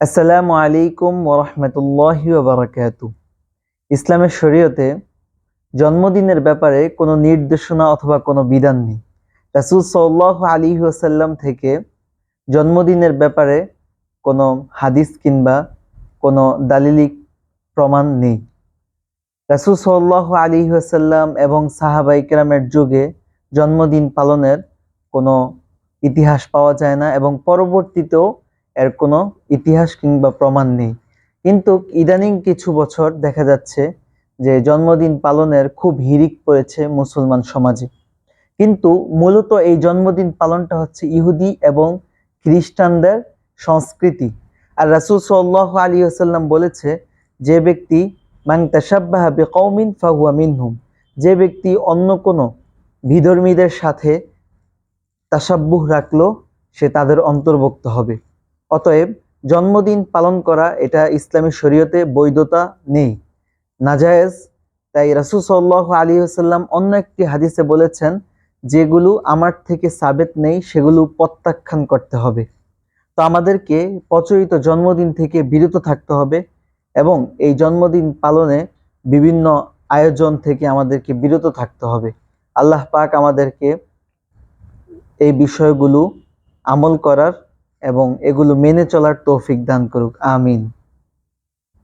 আসসালামু আলাইকুম ওরহমতুল্লাহি ওবরাকাতু। ইসলামের শরীয়তে জন্মদিনের ব্যাপারে কোনো নির্দেশনা অথবা কোনো বিধান নেই। রাসুল সাল্লাহ আলী ওসাল্লাম থেকে জন্মদিনের ব্যাপারে কোনো হাদিস কিংবা কোনো দালিলিক প্রমাণ নেই। রাসুল সাল্লাহ আলী ওসাল্লাম এবং সাহাবাই কেরামের যুগে জন্মদিন পালনের কোনো ইতিহাস পাওয়া যায় না এবং পরবর্তীতেও এর কোনো ইতিহাস কিংবা প্রমাণ নেই। কিন্তু ইদানিং কিছু বছর দেখা যাচ্ছে যে জন্মদিন পালনের খুব হিরিক পড়েছে মুসলমান সমাজে। কিন্তু মূলত এই জন্মদিন পালনটা হচ্ছে ইহুদি এবং খ্রিস্টানদের সংস্কৃতি। আর রাসুল সাল্লাহ আলী আসাল্লাম বলেছে, যে ব্যক্তি মান তাসাব্বাহা বিকৌমিন ফাহুয়া মিনহুম। যে ব্যক্তি অন্য কোনো বিধর্মীদের সাথে তাসাব্বুহ রাখল, সে তাদের অন্তর্ভুক্ত হবে। অতএব জন্মদিন পালন করা এটা ইসলামী শরীয়তে বৈধতা নেই। নাজায়েজ, তাই রাসুল সাল্লাহ আলী আসাল্লাম অন্য একটি হাদিসে বলেছেন, যেগুলো আমার থেকে সাবেত নেই, সেগুলো প্রত্যাখ্যান করতে হবে। তো আমাদেরকে প্রচলিত জন্মদিন থেকে বিরত থাকতে হবে এবং এই জন্মদিন পালনে বিভিন্ন আয়োজন থেকে আমাদেরকে বিরত থাকতে হবে। আল্লাহ পাক আমাদেরকে এই বিষয়গুলো আমল করার এবং এগুলো মেনে চলার তৌফিক দান করুক আমিন।